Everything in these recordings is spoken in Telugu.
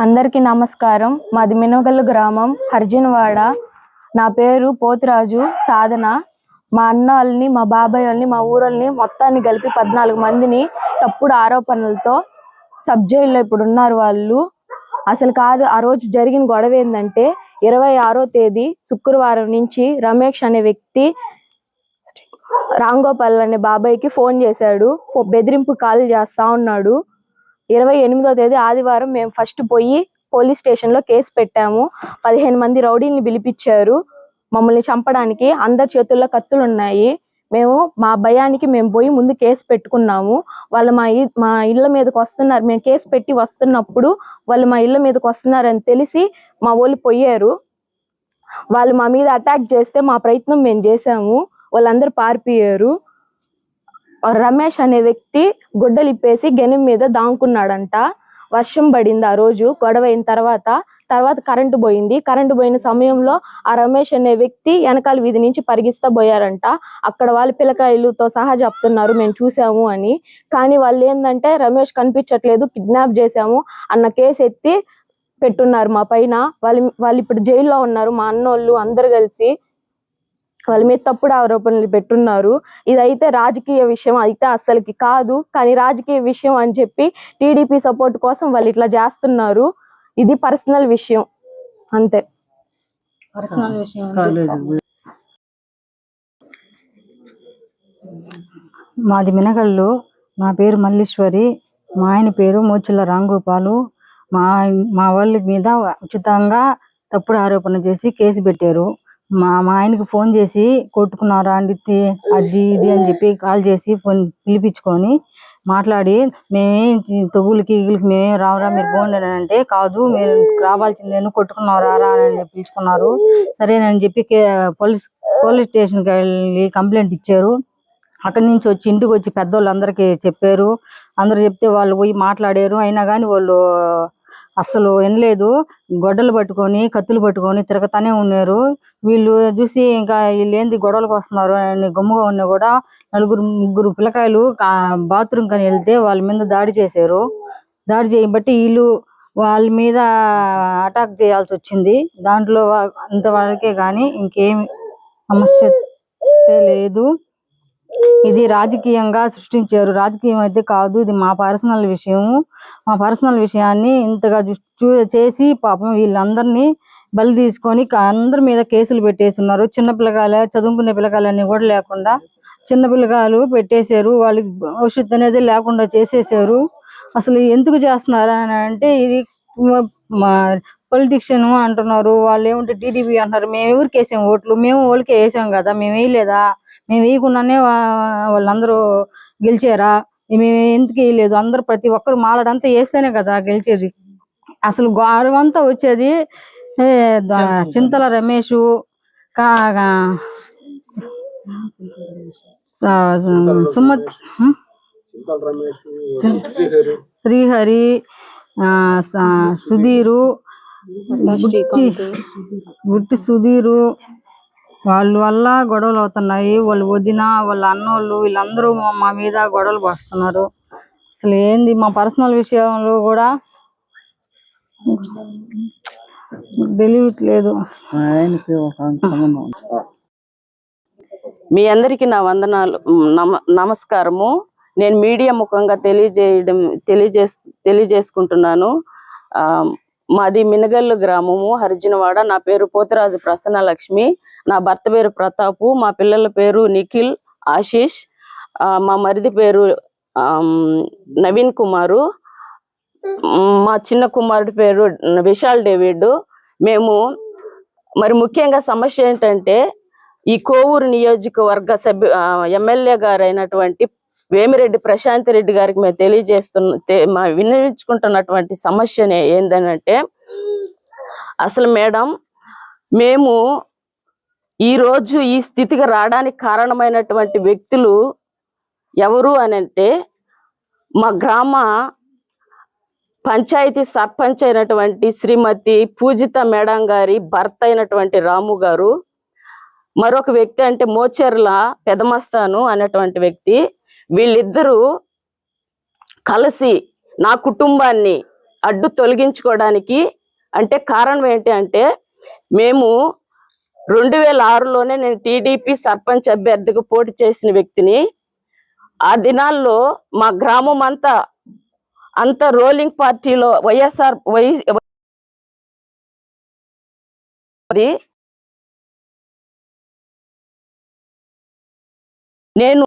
అందరికీ నమస్కారం. మాది మినగల్లు గ్రామం హర్జన్వాడ. నా పేరు పోతురాజు సాధన. మా అన్న వాళ్ళని మా బాబాయ్ వాళ్ళని మా ఊరోళ్ళని మొత్తాన్ని కలిపి పద్నాలుగు మందిని తప్పుడు ఆరోపణలతో సబ్ జైల్లో ఇప్పుడు ఉన్నారు వాళ్ళు. అసలు కాదు ఆ రోజు జరిగిన గొడవ ఏంటంటే ఇరవై ఆరో తేదీ శుక్రవారం నుంచి రమేష్ అనే వ్యక్తి రాంగోపాల్ అనే బాబాయ్కి ఫోన్ చేశాడు. బెదిరింపు కాల్ చేస్తా ఉన్నాడు. ఇరవై ఎనిమిదో తేదీ ఆదివారం మేము ఫస్ట్ పోయి పోలీస్ స్టేషన్లో కేసు పెట్టాము. పదిహేను మంది రౌడీల్ని పిలిపించారు. మమ్మల్ని చంపడానికి అందరి చేతుల్లో కత్తులు ఉన్నాయి. మేము మా భయానికి మేము పోయి ముందు కేసు పెట్టుకున్నాము. వాళ్ళు మా మా ఇళ్ళ మీదకి వస్తున్నారు. మేము కేసు పెట్టి వస్తున్నప్పుడు వాళ్ళు మా ఇళ్ళ మీదకి వస్తున్నారని తెలిసి మా వాళ్ళు పోయారు. వాళ్ళు మా మీద అటాక్ చేస్తే మా ప్రయత్నం మేము చేసాము వాళ్ళందరూ పారిపోయారు. రమేష్ అనే వ్యక్తి గుడ్డలు ఇప్పేసి గెనం మీద దాంకున్నాడంట. వర్షం పడింది ఆ రోజు గొడవ అయిన తర్వాత. తర్వాత కరెంటు పోయింది. కరెంటు పోయిన సమయంలో ఆ రమేష్ అనే వ్యక్తి వెనకాల వీధి నుంచి పరిగిస్తా పోయారంట. అక్కడ వాళ్ళ పిల్లకాయలతో సహా చెప్తున్నారు మేము చూసాము అని. కానీ వాళ్ళు ఏంటంటే రమేష్ కనిపించట్లేదు కిడ్నాప్ చేశాము అన్న కేసు ఎత్తి పెట్టున్నారు మా పైన. వాళ్ళు వాళ్ళు ఇప్పుడు జైల్లో ఉన్నారు మా అన్నోళ్ళు అందరు కలిసి. వాళ్ళ మీద తప్పుడు ఆరోపణలు పెట్టున్నారు. ఇదైతే రాజకీయ విషయం అయితే అస్సలకి కాదు. కానీ రాజకీయ విషయం అని చెప్పి టీడీపీ సపోర్ట్ కోసం వాళ్ళు ఇట్లా చేస్తున్నారు. ఇది పర్సనల్ విషయం. అంతే. పర్సనల్ విషయం మాది మినగళ్ళు నా పేరు మల్లీశ్వరి. మా ఆయన పేరు మోచుల రాంగోపాలు. మా మా వాళ్ళ మీద ఉచితంగా తప్పుడు ఆరోపణ చేసి కేసు పెట్టారు. మా మా ఆయనకి ఫోన్ చేసి కొట్టుకున్నారా అండి అది ఇది అని చెప్పి కాల్ చేసి ఫోన్ పిలిపించుకొని మాట్లాడి మేమే తొగులకి ఈగులకి మేమేం రావరా మీరు పోండి అని అంటే కాదు మీరు రావాల్సిందేను కొట్టుకున్నారా రా అని పిలుచుకున్నారు. సరేనని చెప్పి పోలీస్ పోలీస్ స్టేషన్కి వెళ్ళి కంప్లైంట్ ఇచ్చారు. అక్కడి నుంచి వచ్చి ఇంటికి వచ్చి పెద్దోళ్ళు అందరికీ చెప్పారు. అందరూ చెప్తే వాళ్ళు పోయి మాట్లాడారు. అయినా కానీ వాళ్ళు అస్సలు వినలేదు గొడ్డలు పట్టుకొని కత్తులు పట్టుకొని తిరగతానే ఉన్నారు. వీళ్ళు చూసి ఇంకా వీళ్ళు ఏంది గొడవలకు వస్తున్నారు అని గమ్ముగా ఉన్నా కూడా నలుగురు ముగ్గురు పిల్లకాయలు బాత్రూమ్ కని వెళ్తే వాళ్ళ మీద దాడి చేశారు. దాడి చేయబట్టి వీళ్ళు వాళ్ళ మీద అటాక్ చేయాల్సి వచ్చింది. దాంట్లో అంతవరకే కానీ ఇంకేమి సమస్య లేదు. ఇది రాజకీయంగా సృష్టించారు. రాజకీయం అయితే కాదు. ఇది మా పర్సనల్ విషయము. మా పర్సనల్ విషయాన్ని ఇంతగా చూ- చేసి పాపం వీళ్ళందరినీ బలి తీసుకొని అందరి మీద కేసులు పెట్టేస్తున్నారు. చిన్న పిల్లకాయలు చదువుకునే పిల్లకాయలన్నీ కూడా లేకుండా చిన్న పిల్లకాయలు పెట్టేశారు. వాళ్ళకి భవిష్యత్తు అనేది లేకుండా చేసేసారు అసలు ఎందుకు చేస్తున్నారు అని అంటే ఇది పొలిటిక్షన్ పొలిటిషియన్ అంటున్నారు. వాళ్ళు ఏమంటే టీడీపీ అంటున్నారు. మేము ఎవరికి వేసాం ఓట్లు? మేము ఓళ్ళకే వేసాం కదా. మేము వేయలేదా? మేము వేయకుండానే వాళ్ళందరూ గెలిచారా? మేము ఎందుకు వేయలేదు? అందరూ ప్రతి ఒక్కరు మాలాడంతా వేస్తేనే కదా గెలిచేది. అసలు గౌరవం అంతా వచ్చేది చింతల రమేష్. సుమత్ శ్రీహరి. శ్రీహరి ఆ, స- సుధీరు గుట్టి గుట్టి సుధీరు వాళ్ళ వల్ల గొడవలు అవుతున్నాయి. వాళ్ళు వదిన వాళ్ళ అన్నోళ్ళు వీళ్ళందరూ మా- మీద గొడవలు పడుతున్నారు. అసలు ఏంది మా పర్సనల్ విషయంలో కూడా తెలియట్లేదు. మీ అందరికీ నా వందనాలు నమ నమస్కారము. నేను మీడియా ముఖంగా తెలియజేయడం తెలియజే తెలియజేసుకుంటున్నాను. ఆ, మాది మినగల్లు గ్రామము హరిజనవాడ. నా పేరు పోతురాజు ప్రసన్న లక్ష్మి నా భర్త పేరు ప్రతాపు. మా పిల్లల పేరు నిఖిల్ ఆశీష్. మా మరిది పేరు నవీన్ కుమారు. మా చిన్న కుమారుడి పేరు విశాల్ డేవిడ్. మేము మరి ముఖ్యంగా సమస్య ఏంటంటే ఈ కోవూరు నియోజకవర్గ సభ్యు ఎమ్మెల్యే గారైనటువంటి వేమిరెడ్డి ప్రశాంత్ రెడ్డి గారికి మేము తెలియజేస్తున్న మా వినియోగించుకుంటున్నటువంటి సమస్యనే ఏందనంటే అసలు మేడం మేము ఈ రోజు ఈ స్థితికి రావడానికి కారణమైనటువంటి వ్యక్తులు ఎవరు అని అంటే మా గ్రామ పంచాయతీ సర్పంచ్ అయినటువంటి శ్రీమతి పూజిత మేడం గారి భర్త అయినటువంటి రాము గారు మరొక వ్యక్తి అంటే మోచెర్ల పెదమస్తాను అనేటువంటి వ్యక్తి వీళ్ళిద్దరూ కలిసి నా కుటుంబాన్ని అడ్డు తొలగించుకోవడానికి అంటే కారణం ఏంటి అంటే మేము రెండు వేల ఆరులోనే నేను టీడీపీ సర్పంచ్ అభ్యర్థిగా పోటీ చేసిన వ్యక్తిని. ఆ దినాల్లో మా గ్రామం అంతా అంత రోలింగ్ పార్టీలో వైఎస్ఆర్ వై నేను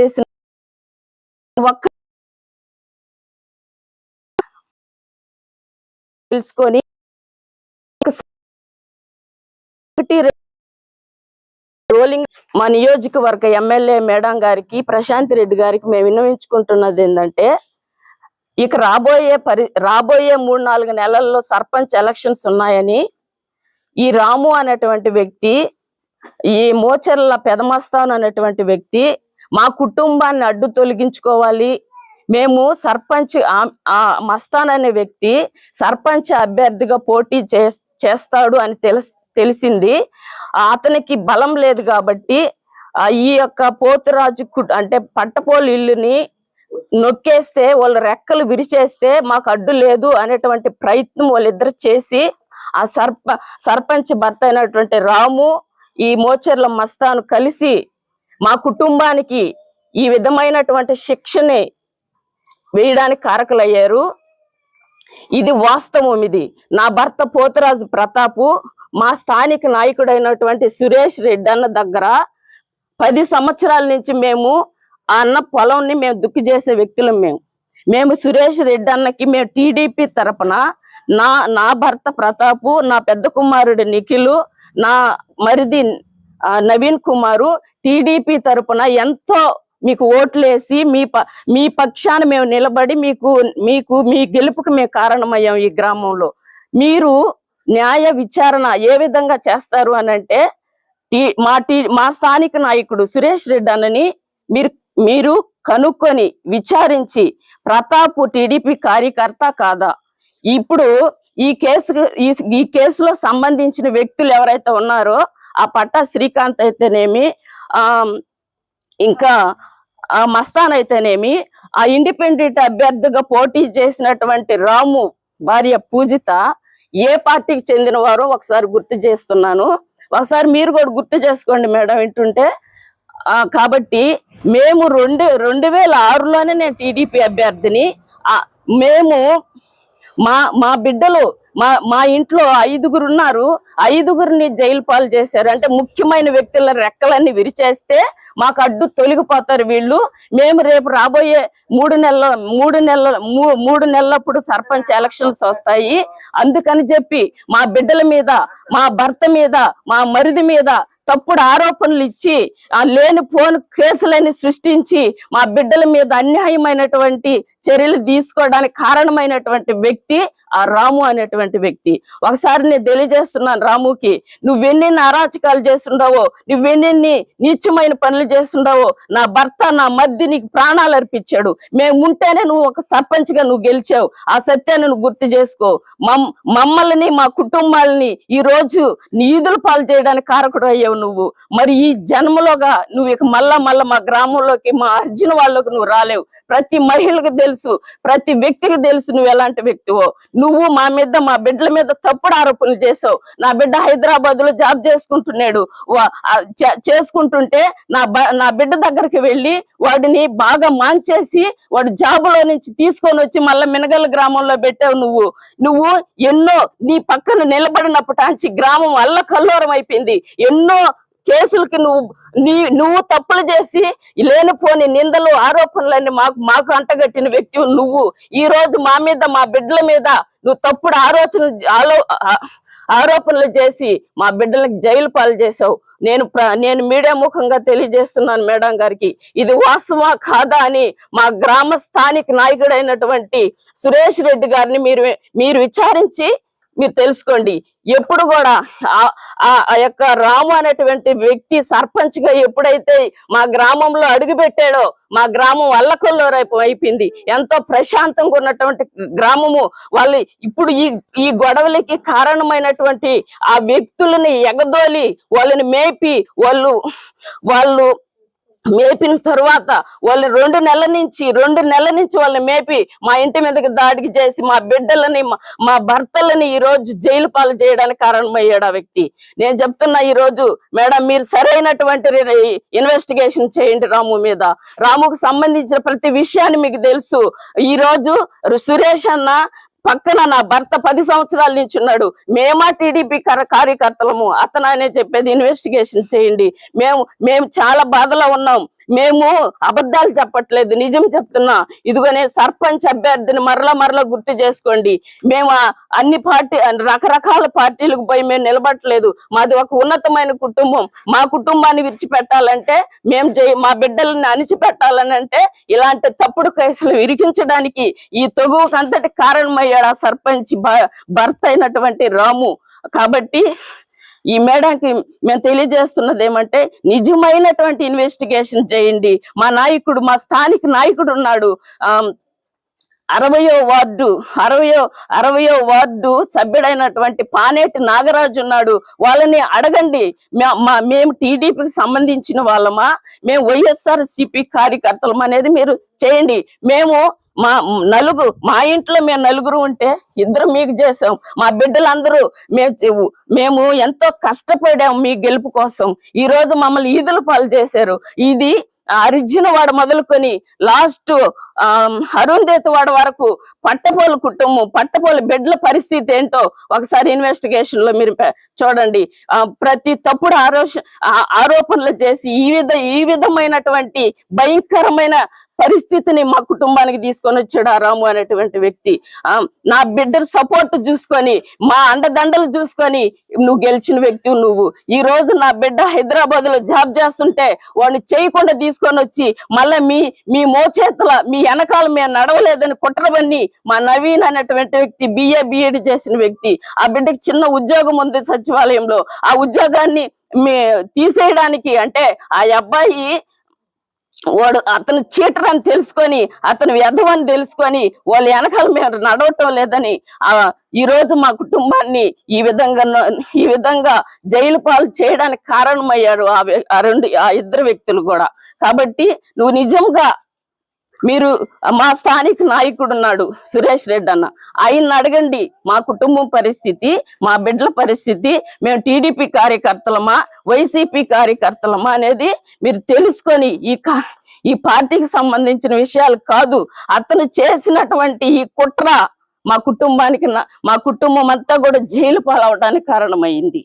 చేసిన ఒక్క తెలుసుకొని రోలింగ్ మా నియోజకవర్గ ఎమ్మెల్యే మేడం గారికి ప్రశాంత్ రెడ్డి గారికి మేము విన్నవించుకుంటున్నది ఏంటంటే ఇక రాబోయే పరి రాబోయే మూడు నాలుగు నెలల్లో సర్పంచ్ ఎలక్షన్స్ ఉన్నాయని ఈ రాము అనేటువంటి వ్యక్తి ఈ మోచర్ల పెదమస్తాన్ అనేటువంటి వ్యక్తి మా కుటుంబాన్ని అడ్డు తొలగించుకోవాలి. మేము సర్పంచ్ ఆ- మస్తాన్ అనే వ్యక్తి సర్పంచ్ అభ్యర్థిగా పోటీ చేస్తాడు అని తెలిసింది. అతనికి బలం లేదు కాబట్టి ఈ యొక్క పోతురాజు కు- అంటే పట్టపోలు ఇల్లుని నొక్కేస్తే వాళ్ళ రెక్కలు విరిచేస్తే మాకు అడ్డు లేదు అనేటువంటి ప్రయత్నం వాళ్ళిద్దరు చేసి ఆ సర్ప సర్పంచ్ భర్త అయినటువంటి రాము ఈ మోచర్ల మస్తాను కలిసి మా కుటుంబానికి ఈ విధమైనటువంటి శిక్షని వేయడానికి కారకులయ్యారు. ఇది వాస్తవం ఇది. నా భర్త పోతరాజు ప్రతాపు మా స్థానిక నాయకుడైనటువంటి సురేష్ రెడ్డి అన్న దగ్గర పది సంవత్సరాల నుంచి మేము ఆ అన్న పొలంని మేము దుక్కి చేసే వ్యక్తులం మేము. మేము సురేష్ రెడ్డి అన్నకి మేము టీడీపీ తరపున నా నా భర్త ప్రతాపు నా పెద్ద కుమారుడు నిఖిలు నా మరిది నవీన్ కుమారు టీడీపీ తరపున ఎంతో మీకు ఓట్లేసి మీ ప మీ పక్షాన మేము నిలబడి మీకు మీకు మీ గెలుపుకి మేము కారణమయ్యాం ఈ గ్రామంలో. మీరు న్యాయ విచారణ ఏ విధంగా చేస్తారు అని అంటే టీ మా టీ మా స్థానిక నాయకుడు సురేష్ రెడ్డి అనని మీరు మీరు కనుక్కొని విచారించి ప్రతాప్ టీడీపీ కార్యకర్త కాదా? ఇప్పుడు ఈ కేసు ఈ ఈ కేసులో సంబంధించిన వ్యక్తులు ఎవరైతే ఉన్నారో ఆ పట్టా శ్రీకాంత్ అయితేనేమి ఇంకా మస్తాన్ అయితేనేమి ఆ ఇండిపెండెంట్ అభ్యర్థిగా పోటీ చేసినటువంటి రాము భార్య పూజిత ఏ పార్టీకి చెందినవారో ఒకసారి గుర్తు చేస్తున్నాను. ఒకసారి మీరు కూడా గుర్తు చేసుకోండి మేడం వింటుంటే. కాబట్టి మేము రెండు రెండు వేల ఆరులోనే నేను టీడీపీ అభ్యర్థిని. మేము మా మా బిడ్డలు మా మా ఇంట్లో ఐదుగురు ఉన్నారు ఐదుగురిని జైలు పాలు చేశారు. అంటే ముఖ్యమైన వ్యక్తుల రెక్కలన్నీ విరిచేస్తే మాకు అడ్డు తొలగిపోతారు వీళ్ళు. మేము రేపు రాబోయే మూడు నెలల మూడు నెలల మూడు నెలలప్పుడు సర్పంచ్ ఎలక్షన్స్ వస్తాయి. అందుకని చెప్పి మా బిడ్డల మీద మా భర్త మీద మా మరిది మీద తప్పుడు ఆరోపణలు ఇచ్చి లేని ఫోన్ కేసులని సృష్టించి మా బిడ్డల మీద అన్యాయమైనటువంటి చర్యలు తీసుకోవడానికి కారణమైనటువంటి వ్యక్తి ఆ రాము అనేటువంటి వ్యక్తి. ఒకసారి నేను తెలియజేస్తున్నాను రాముకి నువ్వెన్నెన్ని అరాచకాలు చేస్తుండవో నువ్వెన్నెన్ని నీచమైన పనులు చేస్తుండవో నా భర్త నా మధ్య నీకు ప్రాణాలు అర్పించాడు. మేము ఉంటేనే నువ్వు ఒక సర్పంచ్గా నువ్వు గెలిచావు. ఆ సత్యాన్ని నువ్వు గుర్తు చేసుకో. మమ్ మమ్మల్ని మా కుటుంబాలని ఈ రోజు నీదులు పాలు చేయడానికి కారకుడు అయ్యావు నువ్వు. మరి ఈ జన్మలోగా నువ్వు ఇక మళ్ళా మళ్ళా మా గ్రామంలోకి మా అర్జున వాళ్ళకి నువ్వు రాలేవు. ప్రతి మహిళకు తెలుసు ప్రతి వ్యక్తికి తెలుసు నువ్వు ఎలాంటి వ్యక్తివో. నువ్వు మా మీద మా బిడ్డల మీద తప్పుడు ఆరోపణలు చేసావు. నా బిడ్డ హైదరాబాద్లో జాబ్ చేసుకుంటున్నాడు. వా- చే- చేసుకుంటుంటే నా బ- నా బిడ్డ దగ్గరికి వెళ్ళి వాడిని బాగా మాంచేసి వాడు జాబులో నుంచి తీసుకొని వచ్చి మళ్ళీ మినగల్ గ్రామంలో పెట్టావు నువ్వు. నువ్వు ఎన్నో నీ పక్కన నిలబడినప్పటాంచి గ్రామం అల్ల కల్లోరం అయిపోయింది ఎన్నో కేసులకి నువ్వు నీ నువ్వు తప్పులు చేసి లేనిపోని నిందలు ఆరోపణలన్నీ మాకు మాకు అంటగట్టిన వ్యక్తి నువ్వు. ఈ రోజు మా మీద మా బిడ్డల మీద నువ్వు తప్పుడు ఆలోచన ఆలో ఆరోపణలు చేసి మా బిడ్డలకు జైలు పాలు చేసావు నేను నేను మీడియా ముఖంగా తెలియజేస్తున్నాను మేడం గారికి. ఇది వాస్తవా కాదా అని మా గ్రామ స్థానిక నాయకుడైనటువంటి సురేష్ రెడ్డి గారిని మీరు మీరు విచారించి మీరు తెలుసుకోండి. ఎప్పుడు కూడా ఆ- ఆ యొక్క రాము అనేటువంటి వ్యక్తి సర్పంచ్గా ఎప్పుడైతే మా గ్రామంలో అడుగు పెట్టాడో మా గ్రామం అల్లకొల్లో రేపు అయిపోయింది. ఎంతో ప్రశాంతంగా ఉన్నటువంటి గ్రామము. వాళ్ళు ఇప్పుడు ఈ ఈ గొడవలకి కారణమైనటువంటి ఆ వ్యక్తులని ఎగదోలి వాళ్ళని మేపి వాళ్ళు వాళ్ళు మేపిన తర్వాత వాళ్ళు రెండు నెలల నుంచి రెండు నెలల నుంచి వాళ్ళని మేపి మా ఇంటి మీదకి దాడికి చేసి మా బిడ్డలని మా- మా భర్తలని ఈ రోజు జైలు పాలు చేయడానికి కారణమయ్యాడు ఆ వ్యక్తి. నేను చెప్తున్నా ఈ రోజు మేడం మీరు సరైనటువంటి ఇన్వెస్టిగేషన్ చేయండి రాము మీద. రాముకు సంబంధించిన ప్రతి విషయాన్ని మీకు తెలుసు. ఈ రోజు సురేష్ అన్న పక్కన నా భర్త పది సంవత్సరాల నుంచి ఉన్నాడు మేమా టీడీపీ కార్యకర్తలము. అతను అనే చెప్పేది ఇన్వెస్టిగేషన్ చేయండి. మేము మేము చాలా బాధలో ఉన్నాం. మేము అబద్ధాలు చెప్పట్లేదు నిజం చెప్తున్నా. ఇదిగోనే సర్పంచ్ అభ్యర్థిని మరలా మరలా గుర్తు చేసుకోండి. మేము అన్ని పార్టీ రకరకాల పార్టీలకు పోయి మేము నిలబట్టలేదు మాది ఒక ఉన్నతమైన కుటుంబం. మా కుటుంబాన్ని విడిచిపెట్టాలంటే మేము మా బిడ్డలని అణిచిపెట్టాలని అంటే ఇలాంటి తప్పుడు కేసులు విరికించడానికి ఈ తొగువుకంతటి కారణమయ్యాడు ఆ సర్పంచ్ భ- భర్త అయినటువంటి రాము. కాబట్టి ఈ మేడంకి మేము తెలియజేస్తున్నది ఏమంటే నిజమైనటువంటి ఇన్వెస్టిగేషన్ చేయండి. మా నాయకుడు మా స్థానిక నాయకుడు ఉన్నాడు. అరవయో వార్డు అరవయో అరవయో వార్డు సభ్యుడైనటువంటి పానేటి నాగరాజు ఉన్నాడు. వాళ్ళని అడగండి. మా- మేము టీడీపీకి సంబంధించిన వాళ్ళమా? మేము వైఎస్ఆర్ సిపి కార్యకర్తలం అనేది మీరు చేయండి. మేము మా నలుగు మా ఇంట్లో మేము నలుగురు ఉంటే ఇద్దరు మీకు చేసాం మా బిడ్డలందరూ మేము చె- మేము ఎంతో కష్టపడాం మీ గెలుపు కోసం. ఈ రోజు మమ్మల్ని ఈదుల పాలు చేశారు. ఇది అర్జున వాడు మొదలుకొని లాస్ట్ అరుంధేతి వాడ వరకు పట్టపోలు కుటుంబం పట్టపోలు బిడ్డల పరిస్థితి ఏంటో ఒకసారి ఇన్వెస్టిగేషన్లో మీరు చూడండి. ప్రతి తప్పుడు ఆరో ఆరోపణలు చేసి ఈ విధ ఈ విధమైనటువంటి భయంకరమైన పరిస్థితిని మా కుటుంబానికి తీసుకొని వచ్చాడు ఆ రాము అనేటువంటి వ్యక్తి. ఆ, నా బిడ్డ సపోర్ట్ చూసుకొని మా అండదండలు చూసుకొని నువ్వు గెలిచిన వ్యక్తి నువ్వు. ఈ రోజు నా బిడ్డ హైదరాబాద్లో జాబ్ చేస్తుంటే వాడిని చేయకుండా తీసుకొని వచ్చి మళ్ళీ మీ మీ మోచేతల మీ వెనకాల మేము నడవలేదని కుట్రవన్నీ మా నవీన్ అనేటువంటి వ్యక్తి బిఏ బిఎడ్ చేసిన వ్యక్తి. ఆ బిడ్డకి చిన్న ఉద్యోగం ఉంది సచివాలయంలో. ఆ ఉద్యోగాన్ని మీ తీసేయడానికి అంటే ఆ అబ్బాయి వాడు అతను చీటర్ అని తెలుసుకొని అతను వ్యధమని తెలుసుకొని వాళ్ళ వెనకాల మేము నడవటం లేదని ఆ ఈ రోజు మా కుటుంబాన్ని ఈ విధంగా ఈ విధంగా జైలు పాలు చేయడానికి కారణమయ్యాడు ఆ ఆ రెండు ఆ ఇద్దరు వ్యక్తులు కూడా. కాబట్టి నువ్వు నిజంగా మీరు మా స్థానిక నాయకుడు ఉన్నాడు సురేష్ రెడ్డి అన్న ఆయన్ని అడగండి మా కుటుంబం పరిస్థితి మా బిడ్డల పరిస్థితి మేము టీడీపీ కార్యకర్తలమా వైసీపీ కార్యకర్తలమా అనేది మీరు తెలుసుకొని ఈ ఈ పార్టీకి సంబంధించిన విషయాలు కాదు అతను చేసినటువంటి ఈ కుట్ర మా కుటుంబానికి మా కుటుంబం అంతా కూడా జైలు పాలవడానికి కారణమైంది.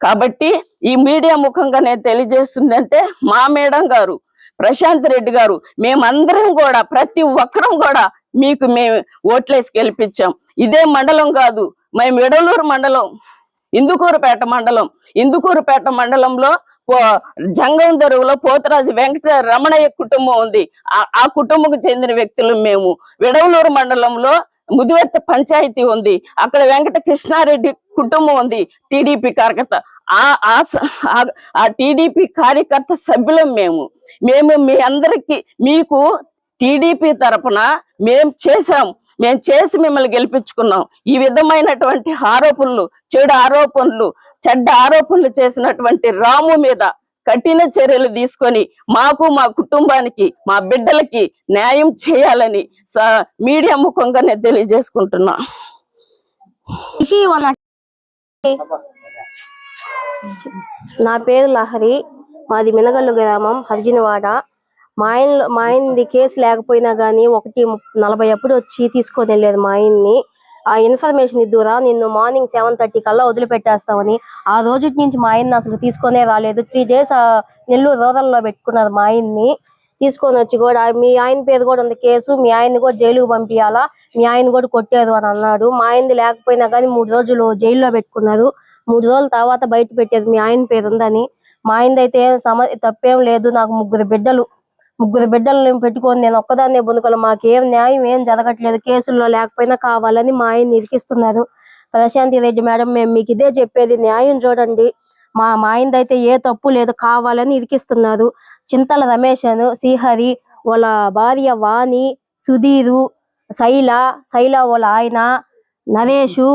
కాబట్టి ఈ మీడియా ముఖంగా నేను తెలియజేస్తుంది అంటే మా మేడం గారు ప్రశాంత్ రెడ్డి గారు మేమందరం కూడా ప్రతి ఒక్కరం కూడా మీకు మేము ఓట్లేసి గెలిపించాం. ఇదే మండలం కాదు మేము ఎడలూరు మండలం ఇందుకూరుపేట మండలం. ఇందుకూరుపేట మండలంలో పో- జంగం దొరువులో పోతరాజు వెంకట రమణయ్య కుటుంబం ఉంది. ఆ- ఆ చెందిన వ్యక్తులు మేము. విడవలూరు మండలంలో ముదివెత్త పంచాయతీ ఉంది. అక్కడ వెంకట కృష్ణారెడ్డి కుటుంబం ఉంది టీడీపీ కార్యకర్త. ఆ ఆ- ఆ టీడీపీ కార్యకర్త సభ్యులం మేము. మేము మీ అందరికీ మీకు టీడీపీ తరపున మేము చేసాం మేము చేసి మిమ్మల్ని గెలిపించుకున్నాం. ఈ విధమైనటువంటి ఆరోపణలు చెడు ఆరోపణలు చెడ్డ ఆరోపణలు చేసినటువంటి రాము మీద కఠిన చర్యలు తీసుకొని మాకు మా కుటుంబానికి మా బిడ్డలకి న్యాయం చేయాలని స- మీడియా ముఖంగా నేను తెలియజేసుకుంటున్నా నా పేరు లహరి. మాది మినగల్లు గ్రామం హరిజనవాడ. మా ఆయన మా ఆయనది కేసు లేకపోయినా కానీ ఒకటి నలభై అప్పుడు వచ్చి తీసుకొని వెళ్ళేది మా ఆయన్ని. ఆ ఇన్ఫర్మేషన్ ఇద్దురా నిన్ను మార్నింగ్ సెవెన్ థర్టీ కల్లా వదిలిపెట్టేస్తామని ఆ రోజు నుంచి మా ఆయన్ని అసలు తీసుకొనే రాలేదు. త్రీ డేస్ నెల్లూరు రూరల్లో పెట్టుకున్నారు మా ఆయన్ని. తీసుకొని వచ్చి కూడా మీ ఆయన పేరు కూడా ఉంది కేసు మీ ఆయన్ని కూడా జైలుకు పంపించాలా మీ ఆయన కూడా కొట్టారు అని అన్నాడు. మా ఆయనది లేకపోయినా కానీ మూడు రోజులు జైల్లో పెట్టుకున్నారు. మూడు రోజుల తర్వాత బయట పెట్టేది మీ ఆయన పేరు ఉందని. మా ఆయనది అయితే ఏం సమ తప్పేం లేదు. నాకు ముగ్గురు బిడ్డలు. ముగ్గురు బిడ్డలను పెట్టుకొని నేను ఒక్కదాన్నే బొందుకోవాలి మాకేం న్యాయం ఏం జరగట్లేదు. కేసుల్లో లేకపోయినా కావాలని మా ఆయన్ని ఇరికిస్తున్నారు. ప్రశాంతి రెడ్డి మేడం మేము మీకు ఇదే చెప్పేది. న్యాయం చూడండి. మా మా అయితే ఏ తప్పు లేదు. కావాలని ఇరికిస్తున్నారు. చింతల రమేష్ శ్రీహరి వాళ్ళ భార్య వాణి సుధీరు శైల శైల వాళ్ళ ఆయన నరేషు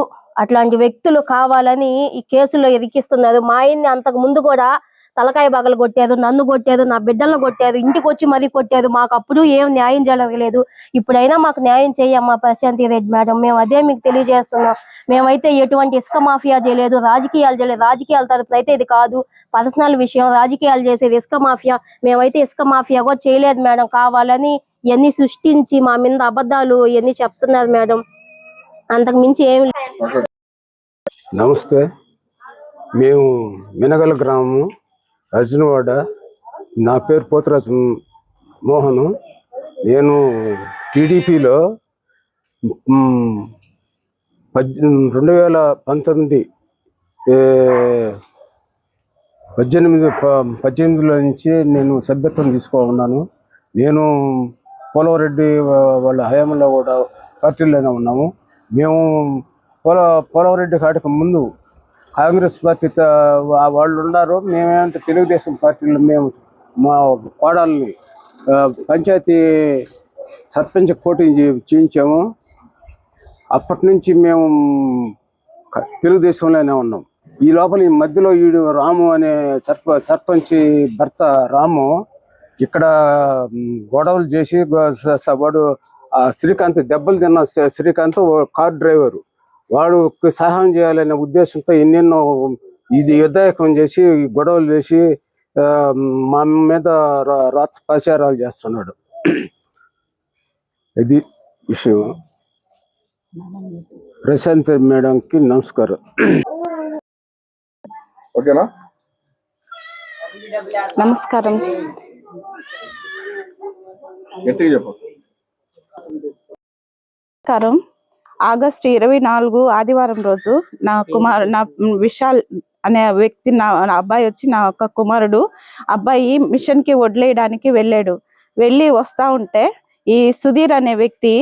అట్లాంటి వ్యక్తులు కావాలని ఈ కేసులో ఇరికిస్తున్నారు. మా ఆయన్ని అంతకు ముందు కూడా తలకాయ బగలు కొట్టారు నన్ను కొట్టారు నా బిడ్డలను కొట్టారు ఇంటికి వచ్చి మరీ కొట్టారు మాకు అప్పుడు ఏం న్యాయం జరగలేదు. ఇప్పుడైనా మాకు న్యాయం చేయమ్మా ప్రశాంతి రెడ్డి మేడం. మేము అదే మీకు తెలియజేస్తున్నాం. మేమైతే ఎటువంటి ఇసుక మాఫియా చేయలేదు రాజకీయాలు చేయలేదు. రాజకీయాల తరపున అయితే ఇది కాదు పర్సనల్ విషయం. రాజకీయాలు చేసేది ఇసుక మాఫియా. మేమైతే ఇసుక మాఫియా కూడా చేయలేదు మేడం. కావాలని ఇవన్నీ సృష్టించి మా మీద అబద్ధాలు ఇవన్నీ చెప్తున్నారు మేడం. అంతకు మించి ఏమి లేదు. నమస్తే. మేము మినగల గ్రామం అర్జునవాడ. నా పేరు పోతురాజు మోహను. నేను టీడీపీలో రెండు వేల పంతొమ్మిది పద్దెనిమిది ప- పద్దెనిమిదిలో నుంచి నేను సభ్యత్వం తీసుకోమన్నాను నేను పోలవరెడ్డి వాళ్ళ హయాంలో కూడా పార్టీలోనే ఉన్నాము. మేము పోల పోలవరెడ్డి కాటకు ముందు కాంగ్రెస్ పార్టీ వాళ్ళు ఉన్నారు. మేమేమంటే తెలుగుదేశం పార్టీలో మేము మా కోడల్ని పంచాయతీ సర్పంచ్ పోటీ చేయించాము. అప్పటి నుంచి మేము తెలుగుదేశంలోనే ఉన్నాం. ఈ లోపల ఈ మధ్యలో ఈడు రాము అనే సర్ప సర్పంచ్ భర్త రాము ఇక్కడ గొడవలు చేసి వాడు ఆ శ్రీకాంత్ దెబ్బలు తిన్న శ్రీకాంత్ ఓ కార్ డ్రైవరు. వాడు సహాయం చేయాలనే ఉద్దేశంతో ఎన్నెన్నో ఇది యుద్ధాయకం చేసి గొడవలు చేసి మా మీద రాత ప్రచారాలు చేస్తున్నాడు. ఇది విషయం. ప్రశాంత్ మేడంకి నమస్కారం. ఓకేనా? నమస్కారం. నమస్కారం. ఆగస్టు ఇరవై నాలుగు ఆదివారం రోజు నా కుమార్ నా విశాల్ అనే వ్యక్తి నా అబ్బాయి వచ్చి నా ఒక కుమారుడు అబ్బాయి మిషన్కి వదిలేయడానికి వెళ్ళాడు. వెళ్ళి వస్తా ఉంటే ఈ సుధీర్ అనే వ్యక్తి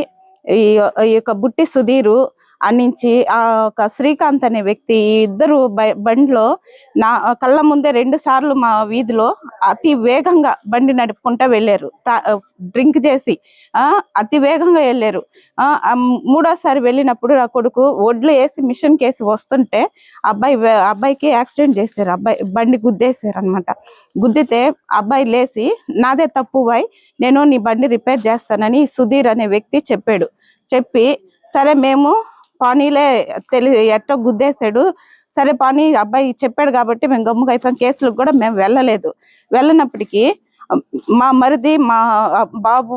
ఈ ఈ యొక్క బుట్టి సుధీరు అన్నించి ఆ ఒక శ్రీకాంత్ అనే వ్యక్తి ఇద్దరు బై- బండిలో నా కళ్ళ ముందే రెండు సార్లు మా వీధిలో అతి వేగంగా బండి నడుపుకుంటా వెళ్ళారు. డ్రింక్ చేసి అతి వేగంగా వెళ్ళారు. మూడోసారి వెళ్ళినప్పుడు నా కొడుకు ఒడ్లు వేసి మిషన్ కేసి వస్తుంటే అబ్బాయి అబ్బాయికి యాక్సిడెంట్ చేశారు. అబ్బాయి బండి గుద్దేశారు అనమాట గుద్దితే అబ్బాయి లేచి నాదే తప్పు బాయ్ నేను నీ బండి రిపేర్ చేస్తానని సుధీర్ అనే వ్యక్తి చెప్పాడు. చెప్పి సరే మేము పానీలే తెలి ఎట్టో గుద్దేశాడు. సరే పానీ అబ్బాయి చెప్పాడు కాబట్టి మేము గమ్ముగా అయిపోయాం. కేసులకు కూడా మేము వెళ్ళలేదు. వెళ్ళినప్పటికీ మా మరిది మా బాబు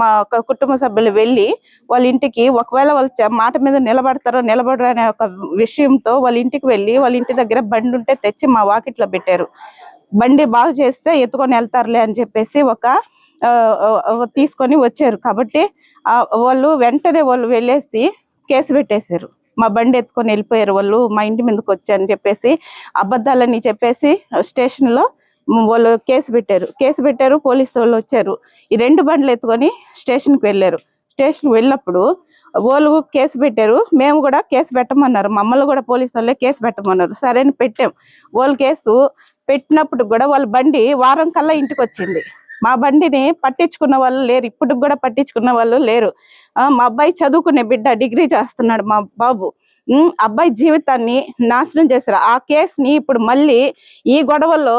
మా ఒక కుటుంబ సభ్యులు వెళ్ళి వాళ్ళ ఇంటికి ఒకవేళ వాళ్ళు మాట మీద నిలబడతారో నిలబడరు అనే ఒక విషయంతో వాళ్ళ ఇంటికి వెళ్ళి వాళ్ళ ఇంటి దగ్గర బండి ఉంటే తెచ్చి మా వాకిట్లో పెట్టారు. బండి బాగు చేస్తే ఎత్తుకొని వెళ్తారులే అని చెప్పేసి ఒక తీసుకొని వచ్చారు. కాబట్టి వాళ్ళు వెంటనే వాళ్ళు వెళ్ళేసి కేసు పెట్టేశారు. మా బండి ఎత్తుకొని వెళ్ళిపోయారు వాళ్ళు మా ఇంటి మీదకి వచ్చారని చెప్పేసి అబద్ధాలని చెప్పేసి స్టేషన్లో వాళ్ళు కేసు పెట్టారు. కేసు పెట్టారు పోలీసు వాళ్ళు వచ్చారు. ఈ రెండు బండ్లు ఎత్తుకొని స్టేషన్కి వెళ్ళారు. స్టేషన్ వెళ్ళినప్పుడు వాళ్ళు కేసు పెట్టారు. మేము కూడా కేసు పెట్టమన్నారు. మమ్మల్ని కూడా పోలీసు వాళ్ళే కేసు పెట్టమన్నారు. సరే అని పెట్టాం. వాళ్ళు కేసు పెట్టినప్పుడు కూడా వాళ్ళ బండి వారం కల్లా ఇంటికి వచ్చింది. మా బండిని పట్టించుకున్న వాళ్ళు లేరు. ఇప్పుడు కూడా పట్టించుకున్న వాళ్ళు లేరు. ఆ, మా అబ్బాయి చదువుకునే బిడ్డ డిగ్రీ చేస్తున్నాడు మా బాబు. అబ్బాయి జీవితాన్ని నాశనం చేశారు. ఆ కేసుని ఇప్పుడు మళ్ళీ ఈ గొడవల్లో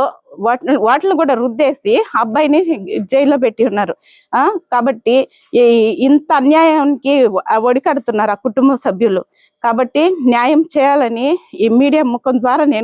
వాటిని కూడా రుద్దేసి అబ్బాయిని జైల్లో పెట్టి ఉన్నారు. ఆ కాబట్టి ఈ ఇంత అన్యాయానికి ఒడికడుతున్నారు ఆ కుటుంబ సభ్యులు. కాబట్టి న్యాయం చేయాలని ఈ మీడియా ముఖం ద్వారా నేను